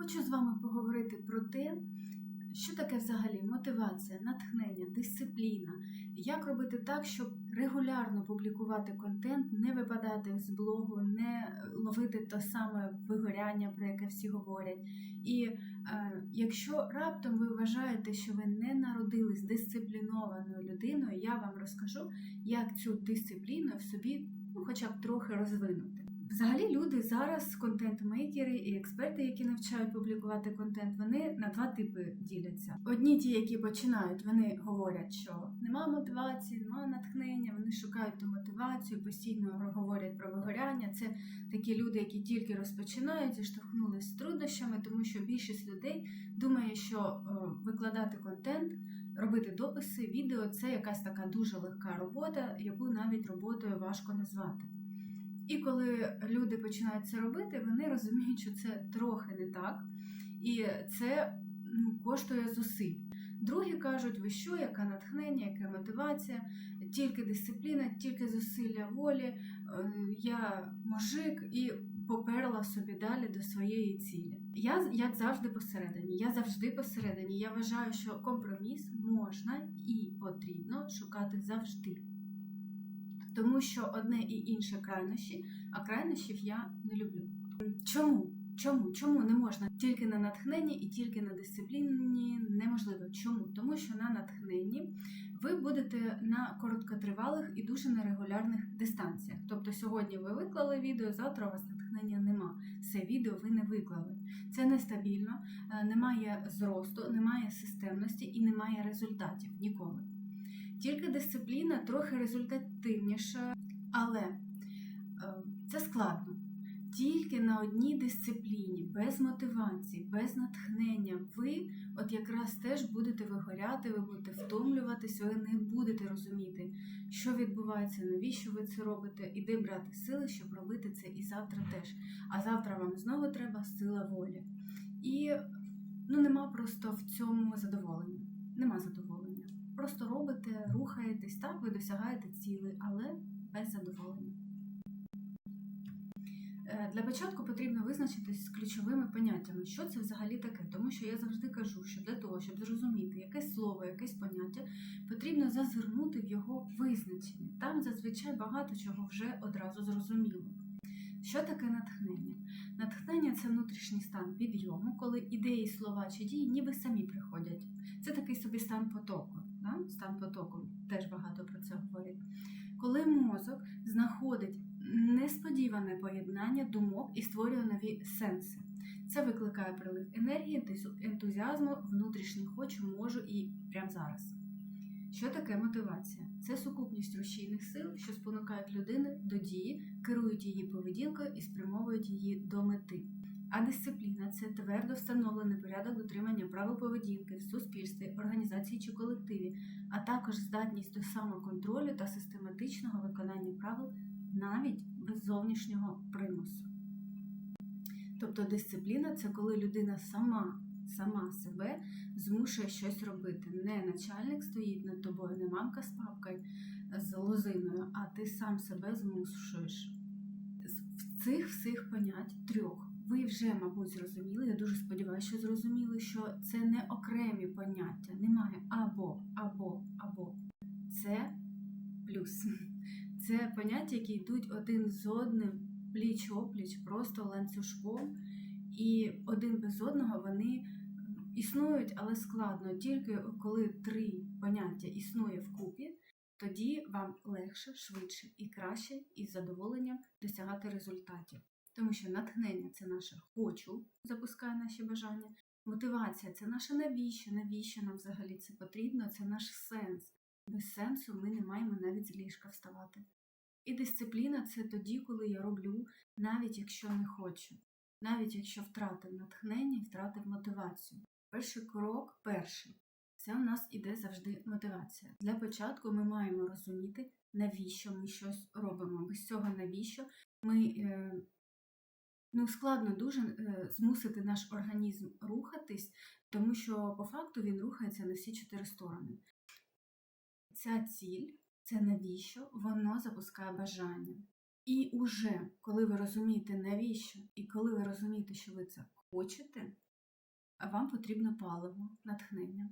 Хочу з вами поговорити про те, що таке взагалі мотивація, натхнення, дисципліна, як робити так, щоб регулярно публікувати контент, не випадати з блогу, не ловити те саме вигоряння, про яке всі говорять. І е, якщо раптом ви вважаєте, що ви не народились дисциплінованою людиною, я вам розкажу, як цю дисципліну в собі ну, хоча б трохи розвинути. Взагалі, люди зараз, контент-мейкери і експерти, які навчають публікувати контент, вони на два типи діляться. Одні ті, які починають, вони говорять, що нема мотивації, нема натхнення, вони шукають ту мотивацію, постійно говорять про вигоряння. Це такі люди, які тільки розпочинають і штовхнулись з труднощами, тому що більшість людей думає, що е, викладати контент. Робити дописи, відео це якась така дуже легка робота, яку навіть роботою важко назвати. І коли люди починають це робити, вони розуміють, що це трохи не так, і це ну, коштує зусиль. Другі кажуть, ви що, яка натхнення, яка мотивація, тільки дисципліна, тільки зусилля волі, е, я мужик і поперла собі далі до своєї цілі. Я як завжди посередині. Я завжди посередині. Я вважаю, що компроміс можна і потрібно шукати завжди. Тому що одне і інше крайнощі, а крайнощів я не люблю. Чому? Чому? Чому не можна тільки на натхненні і тільки на дисципліні неможливо? Чому? Тому що на натхненні ви будете на короткотривалих і дуже нерегулярних дистанціях. Тобто сьогодні ви виклали відео, завтра у вас натхнення нема. Все відео ви не виклали. Це нестабільно, е, немає зросту, немає системності і немає результатів ніколи. Тільки дисципліна трохи результативніша, але е, це складно. Тільки на одній дисципліні, без мотивації, без натхнення, ви от якраз теж будете вигоряти, ви будете втомлюватись, ви не будете розуміти, що відбувається, навіщо ви це робите, і де брати сили, щоб робити це і завтра теж. А завтра вам знову треба сила волі. І ну, нема просто в цьому задоволення. Нема задоволення. Просто робите, рухаєтесь, так, ви досягаєте цілей, але без задоволення. Е, Для початку потрібно визначитись з ключовими поняттями, що це взагалі таке. Тому що я завжди кажу, що для того, щоб зрозуміти якесь слово, якесь поняття, потрібно зазирнути в його визначення. Там зазвичай багато чого вже одразу зрозуміло. Що таке натхнення? Натхнення це внутрішній стан підйому, коли ідеї, слова чи дії ніби самі приходять. Це такий собі стан потоку. Да? Стан потоку теж багато про це говорять. Коли мозок знаходить несподіване поєднання думок і створює нові сенси. Це викликає прилив енергії, ентузіазму, внутрішній хочу, можу і прямо зараз. Що таке мотивація? Це сукупність рушійних сил, що спонукають людину до дії, керують її поведінкою і спрямовують її до мети. А дисципліна це твердо встановлений порядок дотримання правил поведінки в суспільстві, організації чи колективі, а також здатність до самоконтролю та систематичного виконання правил навіть без зовнішнього примусу. Тобто дисципліна це коли людина сама, сама себе змушує щось робити. Не начальник стоїть над тобою, не мамка з папкою з лозиною, а ти сам себе змушуєш. В цих всіх понять трьох. Ви вже, мабуть, зрозуміли, я дуже сподіваюся, що зрозуміли, що це не окремі поняття, немає або, або, або. Це плюс. Це поняття, які йдуть один з одним пліч опліч, просто ланцюжком, і один без одного вони існують, але складно. Тільки коли три поняття існує вкупі, тоді вам легше, швидше і краще із задоволенням досягати результатів. Тому що натхнення це наше хочу, запускає наші бажання. Мотивація це наше навіщо, навіщо нам взагалі це потрібно, це наш сенс. Без сенсу ми не маємо навіть з ліжка вставати. І дисципліна це тоді, коли я роблю, навіть якщо не хочу, навіть якщо втратив натхнення і втратив мотивацію. Перший крок перший. Це у нас іде завжди мотивація. Для початку ми маємо розуміти, навіщо ми щось робимо. Без цього навіщо ми е, ну, складно дуже е, змусити наш організм рухатись, тому що по факту він рухається на всі чотири сторони. Ця ціль, це навіщо, воно запускає бажання. І уже коли ви розумієте, навіщо, і коли ви розумієте, що ви це хочете, вам потрібно паливо, натхнення.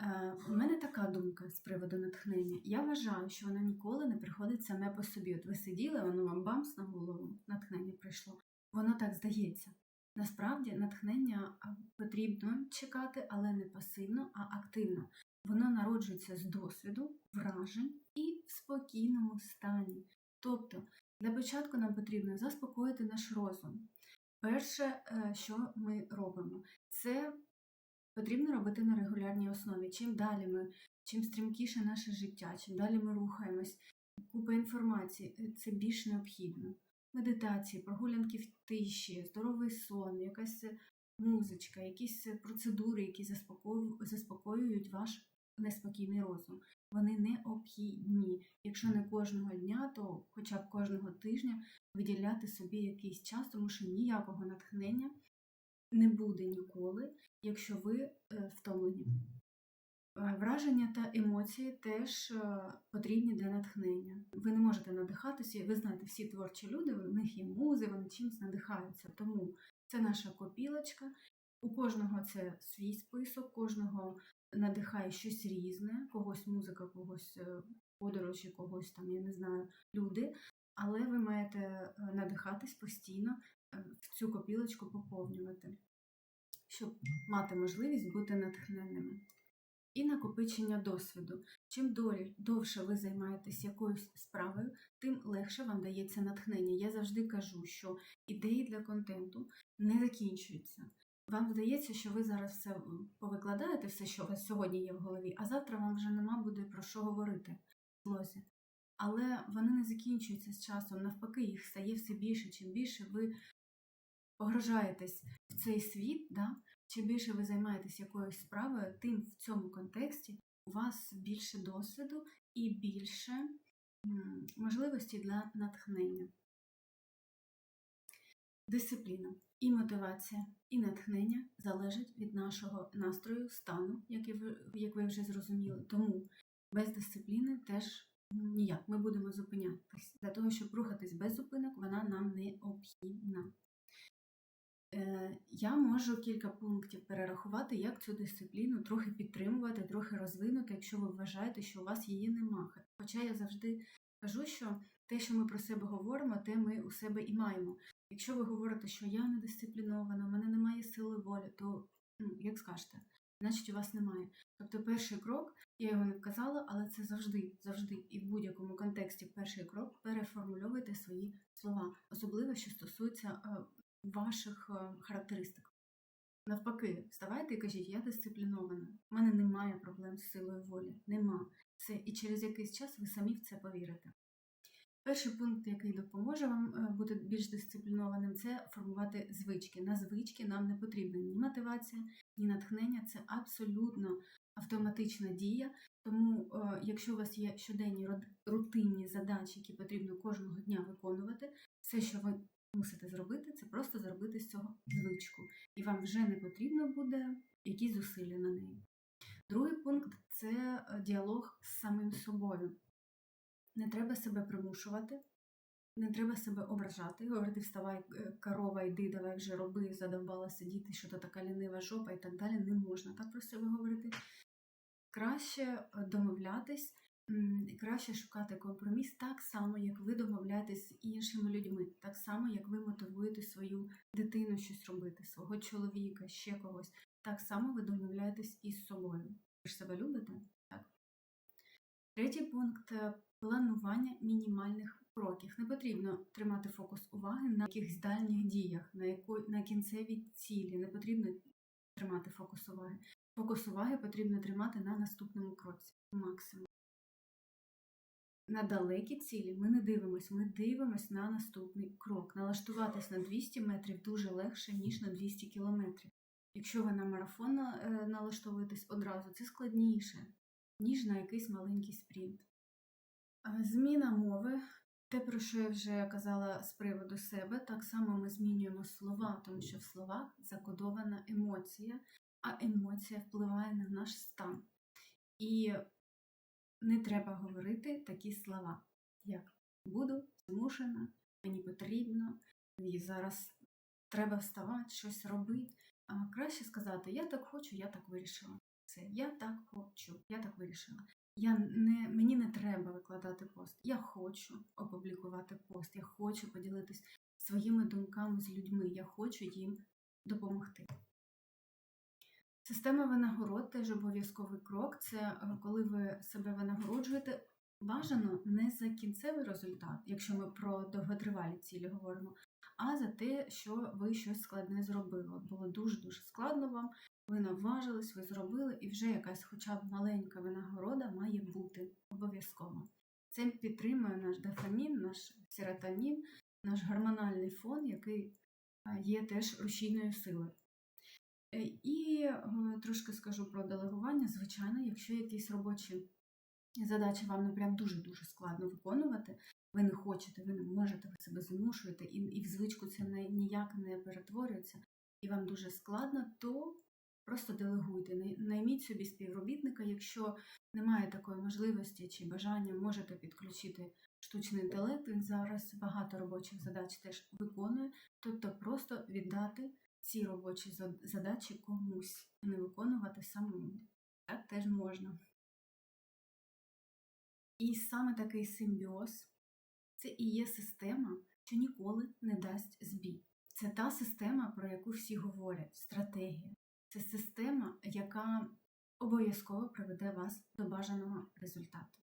Е, У мене така думка з приводу натхнення. Я вважаю, що воно ніколи не приходить саме по собі. От ви сиділи, воно вам бамс на голову, натхнення прийшло. Воно так здається. Насправді натхнення потрібно чекати, але не пасивно, а активно. Воно народжується з досвіду, вражень і в спокійному стані. Тобто, для початку нам потрібно заспокоїти наш розум. Перше, е, що ми робимо, це потрібно робити на регулярній основі. Чим далі ми, чим стрімкіше наше життя, чим далі ми рухаємось, купа інформації, е, це більш необхідно. Медитації, прогулянки в тиші, здоровий сон, якась е, музичка, якісь е, процедури, які заспокоюють ваш неспокійний розум. Вони необхідні. Якщо не кожного дня, то хоча б кожного тижня виділяти собі якийсь час, тому що ніякого натхнення не буде ніколи, якщо ви е, втомлені. Е, Враження та емоції теж е, потрібні для натхнення. Ви не можете надихатися, ви знаєте, всі творчі люди, у них є музи, вони чимось надихаються. Тому це наша копілочка. У кожного це свій список, кожного надихає щось різне, когось музика, когось е, подорожі, когось там, я не знаю, люди. Але ви маєте надихатись постійно, в цю копілочку поповнювати, щоб мати можливість бути натхненними. І накопичення досвіду. Чим долі, довше ви займаєтесь якоюсь справою, тим легше вам дається натхнення. Я завжди кажу, що ідеї для контенту не закінчуються. Вам здається, що ви зараз все повикладаєте, все, що у вас сьогодні є в голові, а завтра вам вже нема буде про що говорити в блозі. Але вони не закінчуються з часом. Навпаки, їх стає все більше. Чим більше ви погружаєтесь в цей світ, да? Чим більше ви займаєтесь якоюсь справою, тим в цьому контексті у вас більше досвіду і більше можливості для натхнення. Дисципліна і мотивація, і натхнення залежать від нашого настрою, стану, як ви вже зрозуміли. Тому без дисципліни теж ніяк. Ми будемо зупинятись. Для того, щоб рухатись без зупинок, вона нам необхідна. Е, Я можу кілька пунктів перерахувати, як цю дисципліну трохи підтримувати, трохи розвинути, якщо ви вважаєте, що у вас її нема. Хоча я завжди кажу, що те, що ми про себе говоримо, те ми у себе і маємо. Якщо ви говорите, що я не дисциплінована, в мене немає сили волі, то ну, як скажете, значить у вас немає. Тобто перший крок, я його не вказала, але це завжди, завжди і в будь-якому контексті перший крок переформульовуйте свої слова, особливо що стосується е, ваших е, характеристик. Навпаки, вставайте і кажіть, я дисциплінована, в мене немає проблем з силою волі, нема. Це і через якийсь час ви самі в це повірите. Перший пункт, який допоможе вам е, бути більш дисциплінованим, це формувати звички. На звички нам не потрібна ні мотивація, ні натхнення. Це абсолютно автоматична дія. Тому, е, якщо у вас є щоденні рутинні задачі, які потрібно кожного дня виконувати, все, що ви мусите зробити, це просто зробити з цього звичку. І вам вже не потрібно буде якісь зусилля на неї. Другий пункт це е, діалог з самим собою. Не треба себе примушувати, не треба себе ображати, говорити вставай, е, корова, йди, давай вже роби, задовбала сидіти, що то така лінива жопа і так далі. Не можна так про себе говорити. Краще е, домовлятись, краще шукати компроміс так само, як ви домовляєтесь з іншими людьми, так само, як ви мотивуєте свою дитину щось робити, свого чоловіка, ще когось. Так само ви домовляєтесь із собою. Ви ж себе любите? Так. Третій пункт е, планування мінімальних кроків. Не потрібно тримати фокус уваги на якихось дальніх діях, на, яко, на кінцевій цілі. Не потрібно тримати фокус уваги. Фокус уваги потрібно тримати на наступному кроці максимум. На далекі цілі ми не дивимося, ми дивимося на наступний крок. Налаштуватись на 200 метрів дуже легше, ніж на 200 кілометрів. Якщо ви на марафон е, налаштовуєтесь одразу, це складніше, ніж на якийсь маленький спринт. Зміна мови. Те, про що я вже казала з приводу себе, так само ми змінюємо слова, тому що в словах закодована емоція, а емоція впливає на наш стан. І не треба говорити такі слова, як буду змушена, мені потрібно, мені зараз треба вставати, щось робити. А, Краще сказати Я так хочу, я так вирішила. Це я так хочу, я так вирішила. Я не, мені не треба викладати пост. Я хочу опублікувати пост, я хочу поділитись своїми думками з людьми, я хочу їм допомогти. Система винагород теж обов'язковий крок. Це е, коли ви себе винагороджуєте. Бажано не за кінцевий результат, якщо ми про довготривалі цілі говоримо, а за те, що ви щось складне зробили. Було дуже-дуже складно вам, ви наважились, ви зробили, і вже якась хоча б маленька винагорода має бути обов'язково. Це підтримує наш дофамін, наш серотонін, наш гормональний фон, який е, є теж рушійною силою. Е, І е, трошки скажу про делегування. Звичайно, якщо якісь робочі задачі вам не прям дуже-дуже складно виконувати, ви не хочете, ви не можете, ви себе змушуєте, і, і в звичку це не, ніяк не перетворюється, і вам дуже складно, то просто делегуйте. Найміть собі співробітника, якщо немає такої можливості чи бажання, можете підключити штучний інтелект. Він зараз багато робочих задач теж виконує, тобто просто віддати ці робочі задачі комусь, не виконувати самому. Так теж можна. І саме такий симбіоз це і є система, що ніколи не дасть збій. Це та система, про яку всі говорять, стратегія. Це система, яка обов'язково приведе вас до бажаного результату.